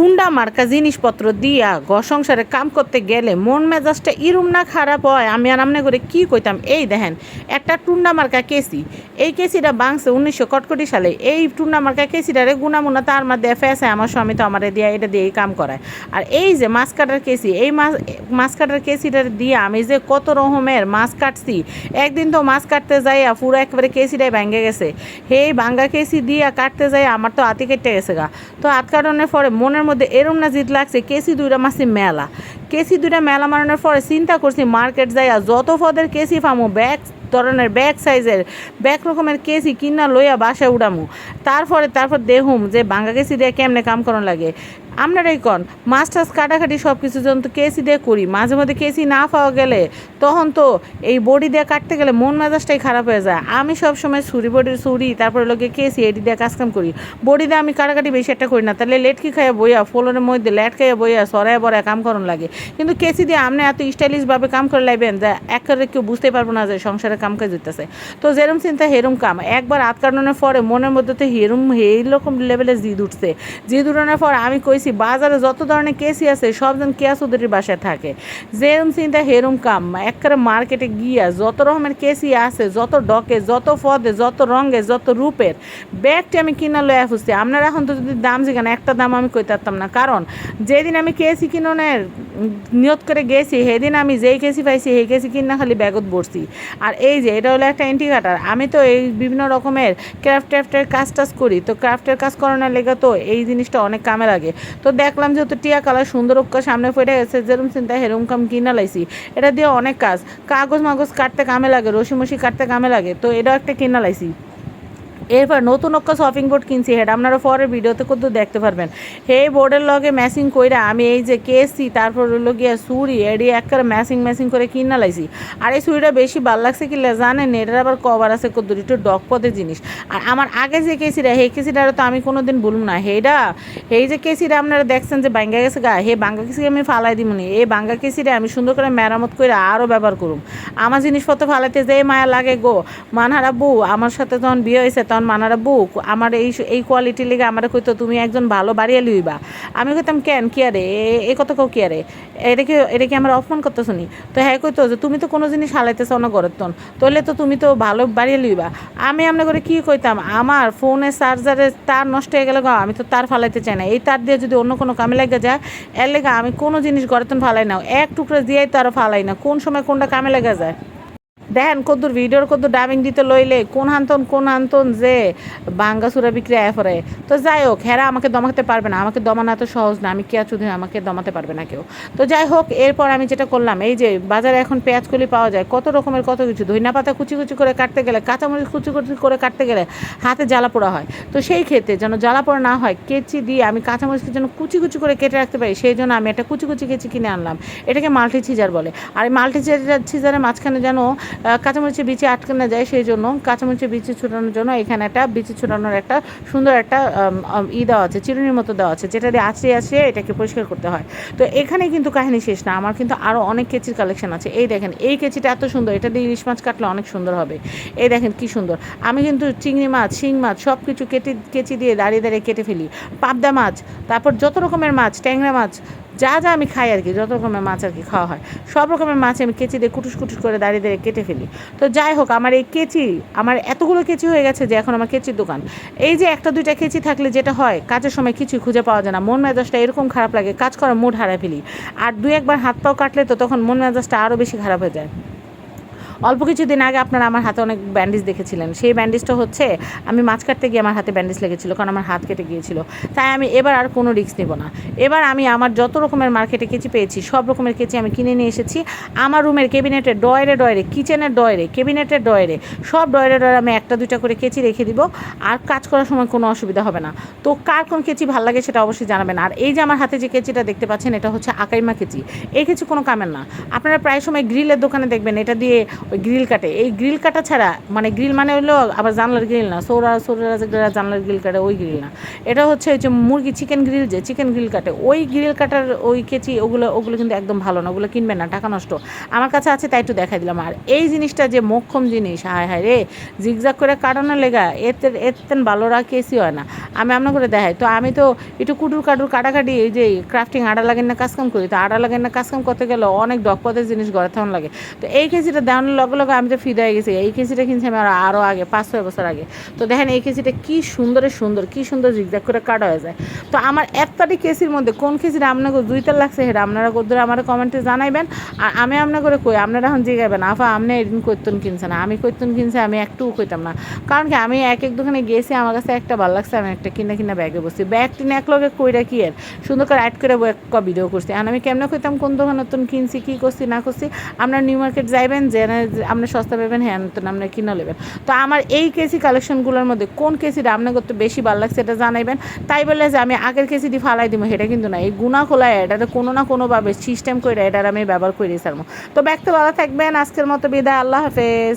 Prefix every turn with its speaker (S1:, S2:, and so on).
S1: টুন্ডা মার্কা জিনিসপত্র দিয়া ঘর সংসারে কাম করতে গেলে মন মেজাজটা ইরুম না খারাপ হয়? আমি আর আমনে করে কি কইতাম? এই দেখেন, একটা টুন্ডা মার্কা কেসি। এই কেসিটা বাংছে উনিশশো কটকটি সালে। এই টুন্ডা মার্কা কেসিটারে গুনামুনা তার মধ্যে ফেসে, আমার স্বামী তো আমার দিয়ে এটা দিয়েই কাম করায়। আর এই যে মাছ কাটার কেসি, এই মাছ মাছ কাটার কেসিটার দিয়ে আমি যে কত রকমের মাছ কাটছি, একদিন তো মাছ কাটতে যাইয়া পুরো একেবারে কেসিটাই ভেঙে গেছে। হে ভাঙ্গা কেসি দিয়া কাটতে যাই আমার তো হাতি কেটে গেছে গা। তো হাত কাটানোর পরে মনের মধ্যে এরম না জিত লাগছে, কেসি দুইটা মাসি মেলা। কেসি দুইটা মেলা মারানোর পরে চিন্তা করছি, মার্কেট যাইয়া যত পদের কেসি ফামু ব্যাগ ধরনের, ব্যাগ সাইজের, ব্যাগ রকমের কেসি কিনা লইয়া বাসায় উড়ামু। তারপরে, তারপর দেহুম যে বাঙ্গা কেসি দিয়ে কেমনে কাম করানো লাগে। আপনারাই কন মাছ টাছ কাটাকাটি সব কিছু যখন তো কেসি দিয়ে করি, মাঝে মধ্যে কেসি না পাওয়া গেলে তখন তো এই বডি দিয়ে কাটতে গেলে মন মেজাজটাই খারাপ হয়ে যায়। আমি সব সময় ছুরি বডির ছুরি, তারপরে লোকে কেসি এটি দিয়ে কাজকাম করি। বডি দিয়ে আমি কাটাকাটি বেশি একটা করি না, তাহলে লেটকি খাইয়া বইয়া, ফোলনের মধ্যে লেট খাইয়া বইয়া সরাই বড়ায় কাম করন লাগে। কিন্তু কেসি দিয়ে আপনি এত স্টাইলিশভাবে কাম করে লাইবেন যে একেবারে কেউ বুঝতে পারব না যে সংসারে কাম কাজ দিতেছে তো যেরম চিন্তা হেরম কাম। একবার হাত কাটানোর পরে মনের মধ্যে তো হেরম এইরকম লেভেলে জিদ উঠছে। জিদ উঠানোর পর আমি কইছি বাজারে যত ধরনের কেসি আছে সবজন কেয়াসুদের বাসায় থাকে। যেরম চিন্তা, হেরম কাম। একবারে মার্কেটে গিয়া যত রকমের কেসি আছে, যত ডকে, যত ফদে, যত রঙে, যত রূপের, ব্যাগটি আমি কিনা লয়ে ফুসছি আপনারা এখন তো যদি দাম জিগান, একটা দাম আমি পারতাম না। কারণ, যেদিন আমি কেসি কিনোনের নিয়ত করে গেছি, সেদিন আমি যেই কেসি পাইছি, সেই কেসি কিনা খালি ব্যাগত বসছি আর এই যে, এটা হলো একটা ইন্ডিকেটার আমি তো এই বিভিন্ন রকমের ক্রাফট ট্রাফটের কাজ টাজ করি। তো ক্রাফটের কাজ করানোর লেগে তো এই জিনিসটা অনেক কামে লাগে। তো দেখলাম যেহেতু টিয়া কালার সুন্দর উক্কা সামনে ফেটে গেছে যেরকম চিন্তা হেরম কাম কিনা লাইছি। এটা দিয়ে অনেক কাজ। কাগজ মাগজ কাটতে কামে লাগে রসি মসি কাটতে কামে লাগে, তো এটাও একটা কিনা লাইছি। এরপর নতুন একটা শপিং বোর্ড কিনছি, হেড। আপনারা পরের ভিডিওতে কত দেখতে পারবেন। এই বোর্ডের লগে ম্যাচিং কইরা আমি এই যে কেসি তারপর হলো গিয়া সুরি এডি একবারে ম্যাচিং ম্যাচিং করে কিনা লাইছি। আর এই সুরিটা বেশি ভালো লাগছে কি জানেন, এটার আবার কভার আছে কত একটু ডক পদের জিনিস। আর আমার আগে যে কেসিটা সেই কেসিটা তো আমি কোনো দিন ভুলব না। হেডা, এই যে কেসিটা আপনারা দেখছেন যে বাঙ্গা গেছে গা, হে বাঙ্গা কেসি আমি ফালাই দিমনি এই বাঙ্গা কেসিটা আমি সুন্দর করে মেরামত করে আরও ব্যবহার করুম। আমার জিনিসপত্র ফালাইতে যে মায়া লাগে গো। মানহারা বউ, আমার সাথে যখন বিয়ে হয়েছে, তখন মানারা বউ, আমার এই এই কোয়ালিটি লেগে আমার কইতো, তুমি একজন ভালো বাড়িয়ে লইবা। আমি কইতাম, কেন? কি আরে? এ- কথা কেউ কি আরে? এটা কি এটা কি আমার অপমান করতে শুনি তো হ্যাঁ কইতো যে, তুমি তো কোনো জিনিস হালাইতেছ না ঘরের তন তাহলে তো তুমি তো ভালো বাড়িয়ে লইবা। আমি আমরা করে কি কইতাম, আমার ফোনে চার্জারে তার নষ্ট হয়ে গেলে আমি তো তার ফালাইতে চাই না। এই তার দিয়ে যদি অন্য কোনো কামে লেগে যায়, এর লেগে আমি কোনো জিনিস ঘরের তন ফালাই না। এক টুকরা দিয়েই তো আরও ফালাই না। কোন সময় কোনটা কামে লেগে যায়? দেখেন কদ্দুর, ভিডিওর কদ্দুর ডাবিং দিতে লইলে কোন হান্তন কোন হান্তন যে বাঙ্গা সুরা বিক্রি আয় পরে। তো যাই হোক, হেরা আমাকে দমাতে পারবে না। আমাকে দমানো এত সহজ না। আমি কেয়া চুধুরী আমাকে দমাতে পারবে না কেউ। তো যাই হোক, এরপর আমি যেটা করলাম, এই যে বাজারে এখন পেঁয়াজ কলি পাওয়া যায়, কত রকমের কত কিছু। ধইনা পাতা কুচি কুচি করে কাটতে গেলে, কাঁচামরিচ কুচি কুচি করে কাটতে গেলে হাতে জ্বালা পোড়া হয়। তো সেই ক্ষেত্রে যেন জ্বালা পোড়া না হয়, কেচি দিয়ে আমি কাঁচামরিচকে যেন কুচি কুচি করে কেটে রাখতে পারি, সেই জন্য আমি একটা কুচি কুচি কেচি কিনে আনলাম। এটাকে মাল্টি চিজার বলে। আর এই মাল্টি চিজারের মাঝখানে যেন কাঁচামরিচের বিচি আটকে না যায় সেই জন্য কাঁচামরিচের বিচি ছুটানোর জন্য এখানে একটা বিচি ছুটানোর একটা সুন্দর একটা ই দেওয়া আছে, চিরুনির মতো দেওয়া আছে, যেটা দিয়ে আছড়ে আছড়ে এটাকে পরিষ্কার করতে হয়। তো এখানে কিন্তু কাহিনী শেষ না, আমার কিন্তু আরও অনেক কেচির কালেকশন আছে। এই দেখেন, এই কেচিটা এত সুন্দর, এটা দিয়ে ইলিশ মাছ কাটলে অনেক সুন্দর হবে। এই দেখেন কি সুন্দর, আমি কিন্তু চিংড়ি মাছ, শিং মাছ সব কিছু কেটে, কেচি দিয়ে দাঁড়িয়ে দাঁড়িয়ে কেটে ফেলি। পাবদা মাছ, তারপর যত রকমের মাছ, ট্যাংরা মাছ যা যা আমি খাই আর কি, যত রকমের মাছ আর কি খাওয়া হয়। সব রকমের মাছ আমি কেচি দিয়ে কুটুস কুটুস করে দাঁড়িয়ে দাঁড়িয়ে কেটে ফেলি। তো যাই হোক, আমার এই কেচি, আমার এতগুলো কেচি হয়ে গেছে যে এখন আমার কেচির দোকান। এই যে একটা, দুইটা কেচি থাকলে যেটা হয়, কাজের সময় কিছুই খুঁজে পাওয়া যায় না। মন মেজাজটা এরকম খারাপ লাগে, কাজ করার মুড হারা ফেলি। আর দুই একবার হাত পাও কাটলে তো তখন মন মেজাজটা আরও বেশি খারাপ হয়ে যায়। অল্প কিছুদিন আগে আপনারা আমার হাতে অনেক ব্যান্ডেজ দেখেছিলেন। সেই ব্যান্ডেজটা হচ্ছে, আমি মাছ কাটতে গিয়ে আমার হাতে ব্যান্ডেজ লেগেছিলো কারণ আমার হাত কেটে গিয়েছিল। তাই আমি এবার আর কোনো রিস্ক নেব না। এবার আমি আমার যত রকমের মার্কেটে কেচি পেয়েছি, সব রকমের কেচি আমি কিনে নিয়ে এসেছি। আমার রুমের কেবিনেটের ডয়েরে ডয়েরে, কিচেনের ডয়েরে কেবিনেটের ডয়েরে, সব ডয়েরে ডয়েরে আমি একটা দুইটা করে কেচি রেখে দিব। আর কাজ করার সময় কোনো অসুবিধা হবে না। তো কার কোন কেচি ভালো লাগে সেটা অবশ্যই জানাবেন। আর এই যে আমার হাতে যে কেচিটা দেখতে পাচ্ছেন, এটা হচ্ছে আকাইমা কেচি। এই কেচি কোনো কামের না। আপনারা প্রায় সময় গ্রিলের দোকানে দেখবেন, এটা দিয়ে ওই গ্রিল কাটে। এই গ্রিল কাটা ছাড়া মানে গ্রিল মানে হলো আবার জানলার গ্রিল না, সৌরা সৌরা জানলার গ্রিল কাটে, ওই গ্রিল না। এটা হচ্ছে ওই যে মুরগি চিকেন গ্রিল যে চিকেন গ্রিল কাটে, ওই গ্রিল কাটার ওই কেচি, ওগুলো ওগুলো কিন্তু একদম ভালো না, ওগুলো কিনবেন না, টাকা নষ্ট। আমার কাছে আছে, তাই একটু দেখাই দিলাম। আর এই জিনিসটা যে মোক্ষম জিনিস, হায় হায় রে জিগজাগ করে কাটানো লেগা এতে এতেন ভালোরা কেসি হয় না। আমি আপনার করে দেখাই। তো আমি তো একটু কুটুর কাটুর কাটাকাটি, এই যে ক্রাফটিং আড়া লাগেন না কাজকাম করি, তো আড়া লাগেন না কাজকাম করতে গেলে অনেক ডকপদের জিনিস ঘরে থাকুন লাগে। তো এই কেজিটা দেওয়ানোর লগে লগে আমি তো ফিদা হয়ে গেছি, এই কেসিটা কিনছি আমি আর আরও আগে, পাঁচ ছয় বছর আগে। তো দেখেন এই কেসিটা কি সুন্দরে সুন্দর, কি সুন্দর জিগজাগ করে কাটা হয়ে যায়। তো আমার এতটি কেসির মধ্যে কোন কেসিটা আপনাকে দুইটা লাগছে সেটা আপনারা কোদ্দুরে আমার কমেন্টে জানাইবেন। আর আমি আপনার করে কই, আপনারা এখন জিগাইবেন, আফা, আপনি এদিন কৈতন কিনছে না, আমি কৈতন কিনছে, আমি একটুও কইতাম না। কারণ কি, আমি এক এক দোকানে গেছি, আমার কাছে একটা ভালো লাগছে, আমি একটা কিনা কিনা ব্যাগে বসছি। ব্যাগ টিনে এক লগে কইরা কি এর? সুন্দর করে অ্যাড করে ভিডিও করছি। আর আমি কেমনে কইতাম, কোন দোকান নতুন কিনছি, কী করছি, না করছি? আপনার নিউ মার্কেট যাইবেন যে আপনি সস্তা পাবেন হ্যাঁ তো আপনি কিনে নেবেন। তো আমার এই কেসি কালেকশনগুলোর মধ্যে কোন কেসিটা আপনার করতে বেশি ভালো লাগছে এটা জানাইবেন। তাই বললে যে আমি আগের কেসিটি ফালাই দিব, সেটা কিন্তু না। এই গুণা খোলা এটা কোনো না কোনোভাবে সিস্টেম করে এটার আমি ব্যবহার করে সারবো তো ব্যাগতে ভালো থাকবেন, আজকের মতো বিদায়, আল্লাহ হাফেজ।